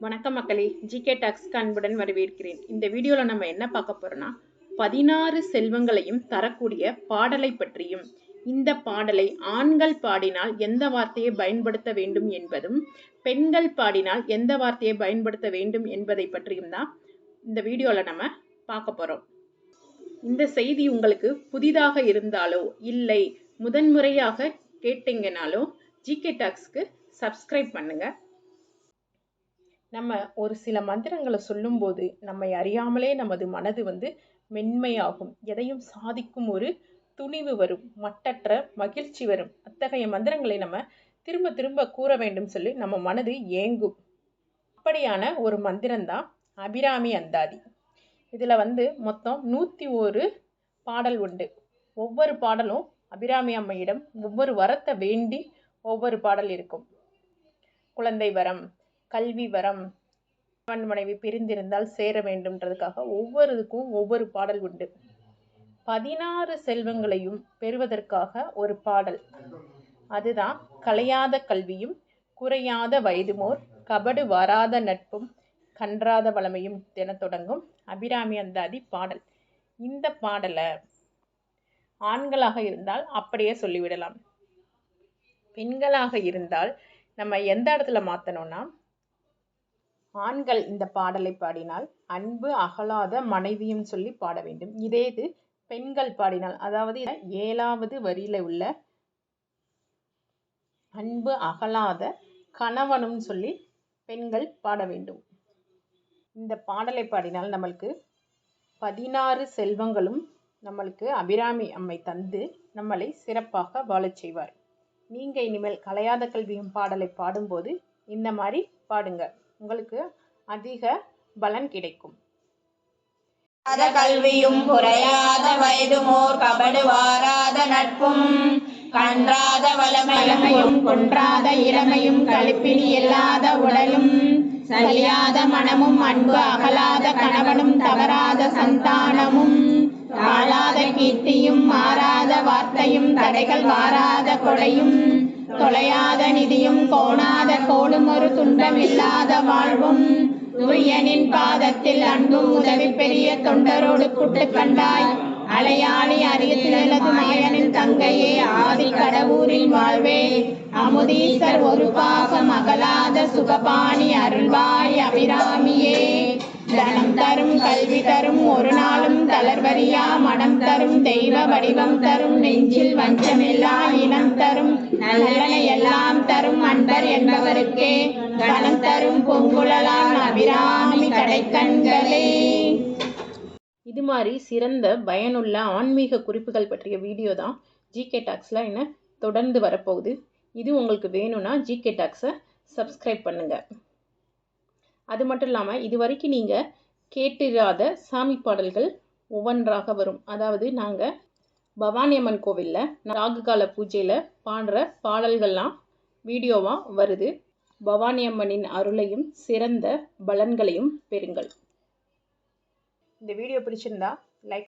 வணக்கம் மக்களே ஜிகே டாக்ஸ்க்கு அன்புடன் வரவேற்கிறேன். இந்த வீடியோவில் நம்ம என்ன பார்க்க போகிறோன்னா பதினாறு செல்வங்களையும் தரக்கூடிய பாடலை பற்றியும் இந்த பாடலை ஆண்கள் பாடினால் எந்த வார்த்தையை பயன்படுத்த வேண்டும் என்பதும் பெண்கள் பாடினால் எந்த வார்த்தையை பயன்படுத்த வேண்டும் என்பதை பற்றியும் தான் இந்த வீடியோவில் நம்ம பார்க்க போகிறோம் இந்த செய்தி உங்களுக்கு புதிதாக இருந்தாலோ இல்லை முதன்முறையாக கேட்டீங்கனாலோ ஜிகே டாக்ஸ்க்கு சப்ஸ்கிரைப் பண்ணுங்கள் நம்ம ஒரு சில மந்திரங்களை சொல்லும்போது நம்மை அறியாமலே நமது மனது வந்து மென்மையாகும். எதையும் சாதிக்கும் ஒரு துணிவு வரும். மட்டற்ற மகிழ்ச்சி வரும். அத்தகைய மந்திரங்களை நம்ம திரும்ப திரும்ப கூற வேண்டும் சொல்லி நம்ம மனது ஏங்கும். அப்படியான ஒரு மந்திரம்தான் அபிராமி அந்தாதி. இதில் வந்து மொத்தம் நூற்றி ஒரு பாடல் உண்டு. ஒவ்வொரு பாடலும் அபிராமி அம்மையிடம் ஒவ்வொரு வரத்தை வேண்டி ஒவ்வொரு பாடல் இருக்கும். குழந்தை வரம் கல்வி வரம் கணவன் மனைவி பிரிந்திருந்தால் சேர வேண்டும்ன்றதுக்காக ஒவ்வொருக்கும் ஒவ்வொரு பாடல் உண்டு. பதினாறு செல்வங்களையும் பெறுவதற்காக ஒரு பாடல். அதுதான் கலையாத கல்வியும் குறையாத வயதுமோர் கபடு வராத நட்பும் கன்றாத வளமையும் என தொடங்கும் அபிராமி அந்தாதி பாடல். இந்த பாடலை ஆண்களாக இருந்தால் அப்படியே சொல்லிவிடலாம். பெண்களாக இருந்தால் நம்ம எந்த இடத்துல மாற்றணும்னா ஆண்கள் இந்த பாடலை பாடினால் அன்பு அகலாத மனைவியும் சொல்லி பாட வேண்டும். இதே இது பெண்கள் பாடினால் அதாவது ஏழாவது வரியில உள்ள அன்பு அகலாத கணவனும் சொல்லி பெண்கள் பாட வேண்டும். இந்த பாடலை பாடினால் நம்மளுக்கு பதினாறு செல்வங்களும் நம்மளுக்கு அபிராமி அம்மை தந்து நம்மளை சிறப்பாக வாழச் செய்வார். நீங்கள் இனிமேல் கலையாத கல்வியும் பாடலை பாடும்போது இந்த மாதிரி பாடுங்க. உங்களுக்கு அதிக பலன் கிடைக்கும். அத கல்வியும் குறையாத வயதுமோர் கபடு வாராத நட்பும் கன்றாத வளமையும் கொன்றாத இளமையும் கழிப்பினி இல்லாத உடலும் சரியாத மனமும் அன்பு அகலாத கணவனும் தவறாத சந்தானமும் தாழாத கீர்த்தியும் மாறாத வார்த்தையும் தடைகள் வாராத கொடையும் தொலையாத நிதியும் கோணாத கோடும் துன்பமில்லாத வாழ்வும் துரியனின் பாதத்தில் அன்பும் உதவி பெரிய தொண்டரோடு கூட்டு கண்டாய். அலையாளி அரியத்திலது மாயனின் தங்கையே ஆதி கடவுரில் வாழ்வே. அமுதீசர் ஒரு பாகம் அகலாத சுகபாணி அருள்வாய் அபிராமியே. தனம் தரும் கல்வி தரும் ஒரு நாளும் தளர்வரியா மனம் தரும் தெய்வ வடிவம் தரும் நெஞ்சில் வஞ்சமில்லா இனம் தரும் நல்லனை தரும் அன்பர் என்பவருக்கே கணம் தரும் பொங்குழலால் அபிராமி கடைக்கண்களே. இது மாதிரி சிறந்த பயனுள்ள ஆன்மீக குறிப்புகள் பற்றிய வீடியோ தான் ஜிகே டாக்ஸில் என்ன தொடர்ந்து வரப்போகுது. இது உங்களுக்கு வேணும்னா ஜிகே டாக்ஸை சப்ஸ்கிரைப் பண்ணுங்கள் அது மட்டும் இல்லாமல் இது வரைக்கும் நீங்கள் கேட்டிராத சாமி பாடல்கள் ஒவ்வொன்றாக வரும். அதாவது நாங்கள் பவானி அம்மன் கோவிலில் ராகு கால பூஜையில் பாடுற பாடல்கள்லாம் வீடியோவாக வருது. பவானி அம்மனின் அருளையும் சிறந்த பலன்களையும் பெறுங்கள். இந்த வீடியோ பிடிச்சிருந்தா லைக்